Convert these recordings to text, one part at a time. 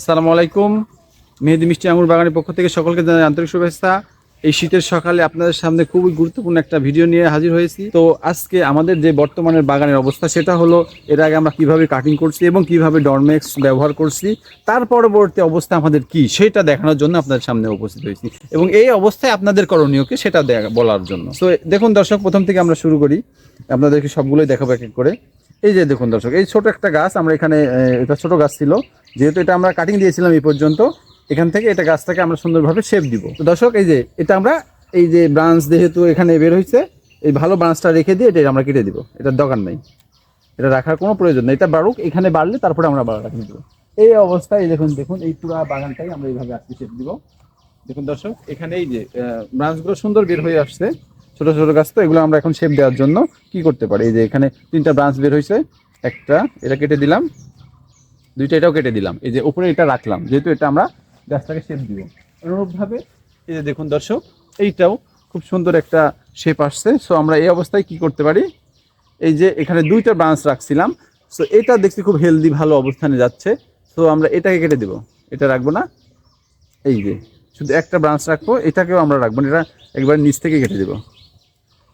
আসসালামু আলাইকুম। মেহেদি মিষ্টি আঙুর বাগানের পক্ষ থেকে সকলকে জানাই আন্তরিক শুভেচ্ছা। এই শীতের সকালে আপনাদের সামনে খুবই গুরুত্বপূর্ণ একটা ভিডিও নিয়ে হাজির হয়েছি। তো আজকে আমাদের যে বর্তমানের বাগানের অবস্থা, সেটা হলো এর আগে আমরা কীভাবে কাটিং করছি এবং কীভাবে ডরমেক্স ব্যবহার করছি, তার পরবর্তী অবস্থা আমাদের কি, সেটা দেখানোর জন্য আপনাদের সামনে উপস্থিত হয়েছি। এবং এই অবস্থায় আপনাদের করণীয়কে সেটা বলার জন্য। তো দেখুন দর্শক, প্রথম থেকে আমরা শুরু করি। আপনাদেরকে সবগুলোই দেখাবো এক এক করে। এই যে দেখুন দর্শক, এই ছোট একটা গাছ আমরা এখানে এটা ছোট গাছ ছিল। যেহেতু এটা আমরা কাটিং দিয়েছিলাম এই পর্যন্ত, এখান থেকে এটা গাছটাকে আমরা সুন্দরভাবে শেপ দিব। তো দর্শক, এই যে এটা আমরা, এই যে ব্রাঞ্চ যেহেতু এখানে বের হয়েছে, এই ভালো ব্রাঞ্চটা রেখে দিয়ে এটা আমরা কেটে দিব। এটার দরকার নেই। এটা রাখার কোনো প্রয়োজন নেই। এটা বাড়ুক, এখানে বাড়লে তারপরে আমরা বাড়া রাখি। দেবো এই অবস্থায় দেখুন দেখুন, এই পুরো বাগানটাই আমরা এইভাবে আজকে শেপ দিব। দেখুন দর্শক এখানে এই যে ব্রাঞ্চগুলো সুন্দর বের হয়ে আসছে। ছোট ছোট গাছ তো, এগুলো আমরা এখন শেপ দেওয়ার জন্য কি করতে পারি? এই যে এখানে তিনটা ব্রাঞ্চ বের হয়েছে, একটা এটা কেটে দিলাম, দুইটা এটাও কেটে দিলাম। এই যে উপরে এটা রাখলাম, যেহেতু এটা আমরা গাছটাকে শেপ দিব। অনুরূপভাবে, এই যে দেখুন দর্শক, এইটাও খুব সুন্দর একটা শেপ আসছে। সো আমরা এই অবস্থায় কি করতে পারি? এই যে এখানে দুইটা ব্রাঞ্চ রাখছিলাম। সো এটা দেখছি খুব হেলদি ভালো অবস্থানে যাচ্ছে। সো আমরা এটাকে কেটে দেব। এটা রাখব না। এই যে, শুধু একটা ব্রাঞ্চ রাখব, এটাকেও আমরা রাখব না। এটা একবার নিচ থেকে কেটে দেবো।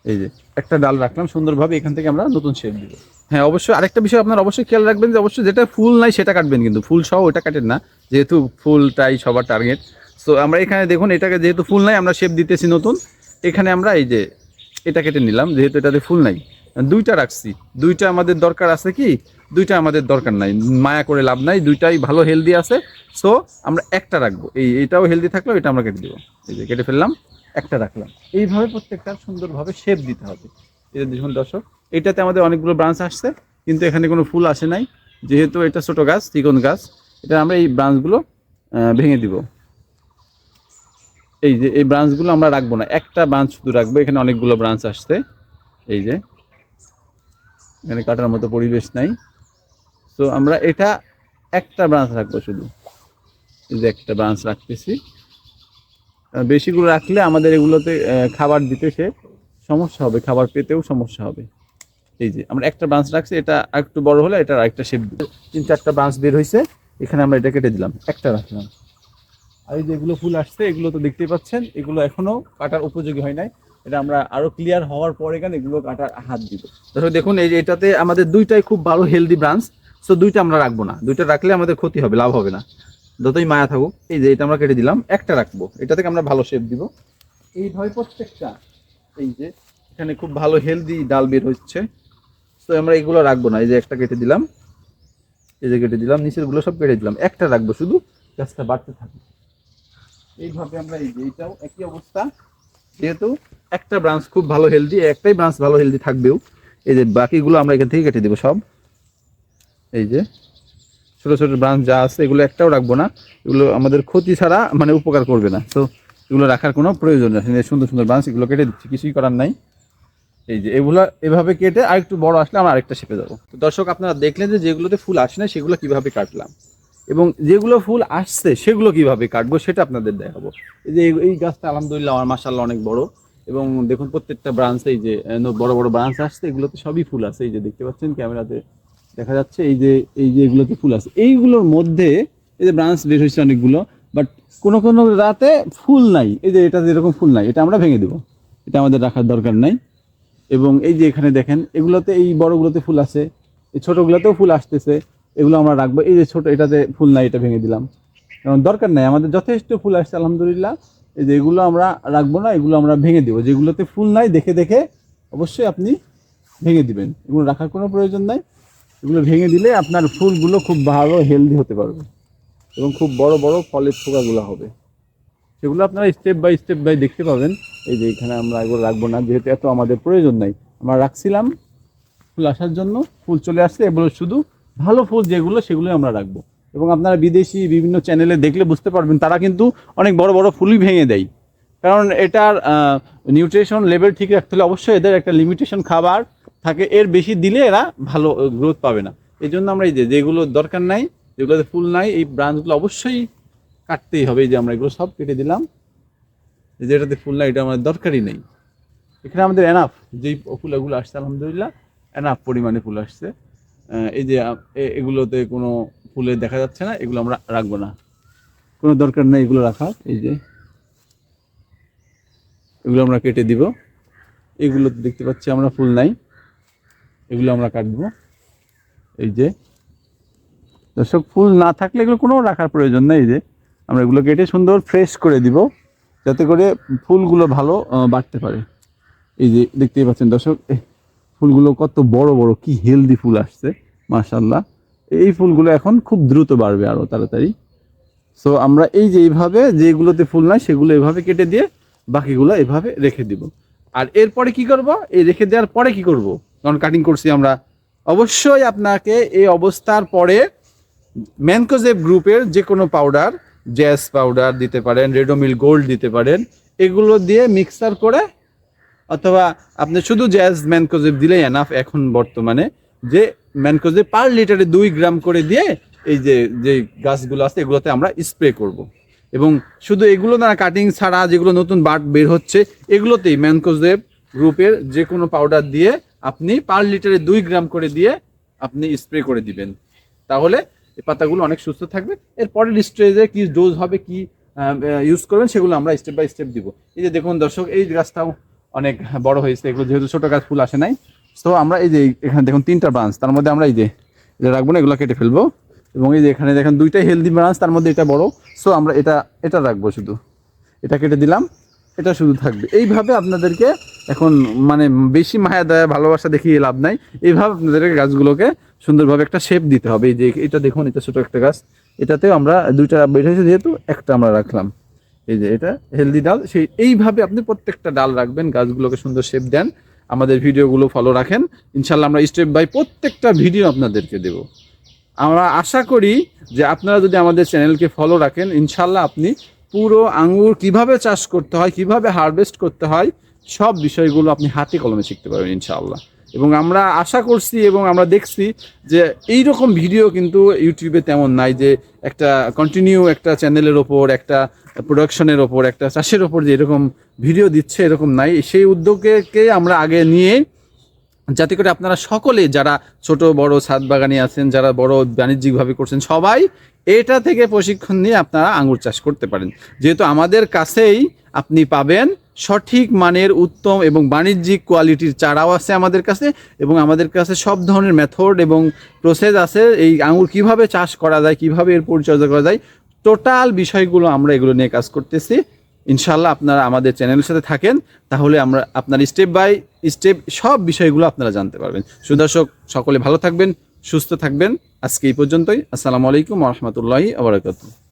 এই যে, একটা ডাল রাখলাম, সুন্দরভাবে এখান থেকে আমরা নতুন শেপ দিব। হ্যাঁ অবশ্যই আরেকটা বিষয় আপনার অবশ্যই খেয়াল রাখবেন যে অবশ্যই যেটা ফুল নাই সেটা কাটবেন কিন্তু। ফুল সহ ওটা কাটেন না, যেহেতু ফুলটাই সবার টার্গেট। সো আমরা এখানে দেখুন, এটাকে যেহেতু ফুল নাই, আমরা শেপ দিতেছি নতুন। এখানে আমরা এই যে, এটা কেটে নিলাম, যেহেতু এটাতে ফুল নাই। দুইটা রাখছি। দুইটা আমাদের দরকার আছে কি? দুইটা আমাদের দরকার নাই। মায়া করে লাভ নাই, দুইটাই ভালো হেলদি আছে। সো আমরা একটা রাখব। এই, এটাও হেলদি থাকলেও এটা আমরা কেটে দেবো। এই যে, কেটে ফেললাম। একটা রাখলাম। এইভাবে প্রত্যেকটা সুন্দরভাবে শেপ দিতে হবে। যে দেখুন দর্শক, এটাতে আমাদের অনেকগুলো ব্রাঞ্চ আসছে, কিন্তু এখানে কোনো ফুল আসে নাই। যেহেতু এটা ছোট গাছ চিকন গাছ, এটা আমরা এই ব্রাঞ্চগুলো ভেঙে দিব। এই যে, এই ব্রাঞ্চগুলো আমরা রাখব না। একটা ব্রাঞ্চ শুধু রাখব, এখানে অনেকগুলো ব্রাঞ্চ আসছে। এই যে, এখানে কাটার মতো পরিবেশ নাই। তো আমরা এটা একটা ব্রাঞ্চ রাখব শুধু। এই যে একটা ব্রাঞ্চ রাখতেছি। আহ, বেশিগুলো রাখলে আমাদের এগুলোতে খাবার দিতে সে সমস্যা হবে খাবার পেতেও সমস্যা হবে। এই যে আমরা একটা ব্রাঞ্চ রাখছি এটা একটু বড় হলে এটা আরেকটা শেপ তিন চারটা ব্রাঞ্চ বের হয়েছে এখানে আমরা এটা কেটে দিলাম একটা রাখলাম। আর এই যেগুলো ফুল আসছে এগুলো তো দেখতেই পাচ্ছেন এগুলো এখনও কাটার উপযোগী হয় নাই। এটা আমরা আরও ক্লিয়ার হওয়ার পরে কেন এগুলো কাটার হাত দিব। দেখো দেখুন এই যে এটাতে আমাদের দুইটাই খুব ভালো হেলদি ব্রাঞ্চ সো দুইটা আমরা রাখব না। দুইটা রাখলে আমাদের ক্ষতি হবে লাভ হবে না। যতই মায়া থাকুক, এই যে এটা আমরা কেটে দিলাম, একটা রাখব। এটা থেকে আমরা ভালো শেপ দিব। এইভাবে প্রত্যেকটা। এই যে, এখানে খুব ভালো হেলদি ডাল বের হচ্ছে। তো আমরা এগুলো রাখব না। এই যে একটা কেটে দিলাম। এই যে কেটে দিলাম, নিচেরগুলো সব কেটে দিলাম। একটা রাখব শুধু, গাছটা বাড়তে থাকবে এইভাবে আমরা এই যে এইটাও একই অবস্থা। যেহেতু একটা ব্রাঞ্চ খুব ভালো হেলদি একটাই ব্রাঞ্চ ভালো হেলদি থাকবেও। এই যে বাকিগুলো আমরা এখান থেকে কেটে দেবো সব। এই যে ছোট ছোটো ব্রাঞ্চ যা আছে, এগুলো একটাও রাখব না। এগুলো আমাদের ক্ষতি ছাড়া মানে উপকার করবে না। তো এগুলো রাখার কোনো প্রয়োজন নেই। সুন্দর সুন্দর ব্রাঞ্চ এগুলো কেটে দিচ্ছি, কিছুই করার নাই। এই যে এগুলো এভাবে কেটে আরেকটু বড় আসলে আমরা আরেকটা শেপে যাব। তো দর্শক, আপনারা দেখলেন যে যেগুলোতে ফুল আসে না সেগুলো কীভাবে কাটলাম? এবং যেগুলো ফুল আসছে, সেগুলো কীভাবে কাটবো সেটা আপনাদের দেখাবো। এই যে এই- এই গাছটা আলহামদুলিল্লাহ আমার মাসাল্লাহ অনেক বড়। এবং দেখুন প্রত্যেকটা ব্রাঞ্চ এই যে বড় বড় ব্রাঞ্চ আসছে, এগুলোতে সবই ফুল আছে। এই যে দেখতে পাচ্ছেন ক্যামেরাতে দেখা যাচ্ছে এই যে এই যে এগুলোতে ফুল আছে। এইগুলোর মধ্যে এই যে ব্রাঞ্চ বের হয়েছে অনেকগুলো বাট কোনো কোনো রাতে ফুল নাই। এই যে এটা যেরকম ফুল নাই, এটা আমরা ভেঙে দেবো। এটা আমাদের রাখার দরকার নাই। এবং এই যে এখানে দেখেন, এগুলোতে এই বড়গুলোতে ফুল আছে, এই ছোটোগুলোতেও ফুল আসতেছে, এগুলো আমরা রাখব। এই যে ছোটো, এটাতে ফুল নাই, এটা ভেঙে দিলাম। কারণ দরকার নাই, আমাদের যথেষ্ট ফুল আসছে, আলহামদুলিল্লাহ। এই যে এগুলো আমরা রাখব না, এগুলো আমরা ভেঙে দেবো। যেগুলোতে ফুল নাই, দেখে দেখে অবশ্যই আপনি ভেঙে দিবেন। এগুলো রাখার কোনো প্রয়োজন নাই। এগুলো ভেঙে দিলে আপনার ফুলগুলো খুব ভালো হেলদি হতে পারবে। এবং খুব বড় বড় ফলের থোকাগুলো হবে। সেগুলো আপনারা স্টেপ বাই স্টেপ বাই দেখতে পাবেন। এই যে এখানে আমরা এগুলো রাখব না, যেহেতু এত আমাদের প্রয়োজন নাই। আমরা রাখছিলাম ফুল আসার জন্য, ফুল চলে আসছে, এগুলো শুধু ভালো ফুল যেগুলো সেগুলো আমরা রাখব। এবং আপনারা বিদেশি বিভিন্ন চ্যানেলে দেখলে বুঝতে পারবেন, তারা কিন্তু অনেক বড় বড় ফুলই ভেঙে দেয়। কারণ এটার নিউট্রিশন লেভেল ঠিক রাখতে হলে অবশ্যই এদের একটা লিমিটেশন খাবার থাকে, এর বেশি দিলে এরা ভালো গ্রোথ পাবে না। এই জন্য আমরা এই যে, যেগুলো দরকার নাই, যেগুলোতে ফুল নাই, এই ব্রাঞ্চগুলো অবশ্যই কাটতেই হবে। এই যে আমরা এগুলো সব কেটে দিলাম। এই যে এটাতে ফুল নাই, এটা আমাদের দরকারই নেই। এখানে আমাদের এনাফ যেই ফুলগুলো আসছে, আলহামদুলিল্লাহ এনাফ পরিমাণে ফুল আসছে। এই যে এগুলোতে কোনো ফুলে দেখা যাচ্ছে না, এগুলো আমরা রাখব না। কোনো দরকার নেই এগুলো রাখার, এই যে। এগুলো আমরা কেটে দিব। এগুলো দেখতে পাচ্ছি আমরা ফুল নাই। এগুলো আমরা কাটবো। এই যে। দর্শক, ফুল না থাকলে এগুলো কোনো রাখার প্রয়োজন নেই যে। আমরা এগুলো কেটে সুন্দর ফ্রেশ করে দিব, যাতে করে ফুলগুলো ভালো বাড়তে পারে। এই যে দেখতেই পাচ্ছেন দর্শক ফুলগুলো কত বড় বড়, কি হেলদি ফুল আসছে মাশাল্লাহ এই ফুলগুলো এখন খুব দ্রুত বাড়বে আরও তাড়াতাড়ি। সো আমরা এই যে এইভাবে যেগুলোতে ফুল নাই, সেগুলো এভাবে কেটে দিয়ে বাকিগুলো এভাবে রেখে দিব। আর এরপরে কি করব? এই রেখে দেওয়ার পরে কি করব? কারণ কাটিং করছি আমরা, অবশ্যই আপনাকে এই অবস্থার পরে ম্যানকোজেব গ্রুপের যে কোনো পাউডার জ্যাস পাউডার দিতে পারেন রেডোমিল গোল্ড দিতে পারেন, এগুলো দিয়ে মিক্সার করে, অথবা আপনি শুধু জ্যাজ ম্যানকোজেব দিলেই এনাফ এখন বর্তমানে, যে ম্যানকোজেব পার লিটারে দুই গ্রাম করে দিয়ে এই যে যে গাছগুলো আছে, এগুলোতে আমরা স্প্রে করব। এবং শুধু এগুলো না কাটিং ছাড়া যেগুলো নতুন বাট বের হচ্ছে, এগুলোতেই ম্যানকোজেব গ্রুপের যে কোনো পাউডার দিয়ে আপনি পার লিটারে দুই গ্রাম করে দিয়ে আপনি স্প্রে করে দিবেন। তাহলে এই পাতাগুলো অনেক সুস্থ থাকবে। এরপরের স্টেজে কি ডোজ হবে, কি ইউজ করবেন সেগুলো আমরা স্টেপ বাই স্টেপ দিব। এই যে দেখুন দর্শক, এই গাছটাও অনেক বড় হয়েছে। এগুলো যেহেতু ছোটো গাছ, ফুল আসে নাই। তো আমরা এই যে এখানে দেখুন তিনটা ব্রাঞ্চ তার মধ্যে আমরা এই যে, এটা রাখব না, এগুলো কেটে ফেলব। এবং এই যে এখানে দেখেন দুইটাই হেলদি ব্রাঞ্চ তার মধ্যে এটা বড়। সো আমরা এটা এটা রাখব শুধু। এটা কেটে দিলাম। এটা শুধু থাকবে। এইভাবে আপনাদেরকে এখন মানে বেশি মায়া, দয়া, ভালোবাসা দেখিয়ে লাভ নাই। এইভাবে আপনাদেরকে গাছগুলোকে সুন্দরভাবে একটা শেপ দিতে হবে। এই যে এটা দেখুন, এটা ছোটো একটা গাছ। এটাতেও আমরা দুইটা বের হয়েছে যেহেতু, একটা আমরা রাখলাম। এই যে এটা হেলদি ডাল। সেই এইভাবে আপনি প্রত্যেকটা ডাল রাখবেন, গাছগুলোকে সুন্দর শেপ দেন। আমাদের ভিডিওগুলো ফলো রাখেন। ইনশাল্লাহ আমরা স্টেপ বাই প্রত্যেকটা ভিডিও আপনাদেরকে দেব। আমরা আশা করি যে আপনারা যদি আমাদের চ্যানেলকে ফলো রাখেন ইনশাল্লাহ আপনি পুরো আঙুর কীভাবে চাষ করতে হয়, কীভাবে হারভেস্ট করতে হয়, সব বিষয়গুলো আপনি হাতে কলমে শিখতে পারবেন ইনশাআল্লাহ। এবং আমরা আশা করছি এবং আমরা দেখছি যে এই রকম ভিডিও কিন্তু ইউটিউবে তেমন নাই যে একটা কন্টিনিউ একটা চ্যানেলের ওপর, একটা প্রোডাকশনের ওপর, একটা চাষের ওপর যে এরকম ভিডিও দিচ্ছে এরকম নাই। সেই উদ্যোগকে আমরা আগে নিয়ে যাতে করে আপনারা সকলে যারা ছোট, বড়, ছাদ বাগানি আছেন, যারা বড় বাণিজ্যিকভাবে করছেন, সবাই এটা থেকে প্রশিক্ষণ নিয়ে আপনারা আঙুর চাষ করতে পারেন। যেহেতু আমাদের কাছেই আপনি পাবেন সঠিক মানের উত্তম এবং বাণিজ্যিক কোয়ালিটির চারাও আছে আমাদের কাছে এবং আমাদের কাছে সব ধরনের মেথড এবং প্রসেস আছে। এই আঙুর কীভাবে চাষ করা যায়, কীভাবে এর পরিচর্যা করা যায় টোটাল বিষয়গুলো আমরা এগুলো নিয়ে কাজ করতেছি। ইনশাল্লাহ আপনারা আমাদের চ্যানেলের সাথে থাকেন, তাহলে আমরা আপনার স্টেপ বাই স্টেপ সব বিষয়গুলো আপনারা জানতে পারবেন। সুদর্শক, সকলে ভালো থাকবেন, সুস্থ থাকবেন। আজকে এই পর্যন্তই। আসসালামু আলাইকুম রহমতুল্লাহি আবরাকাতু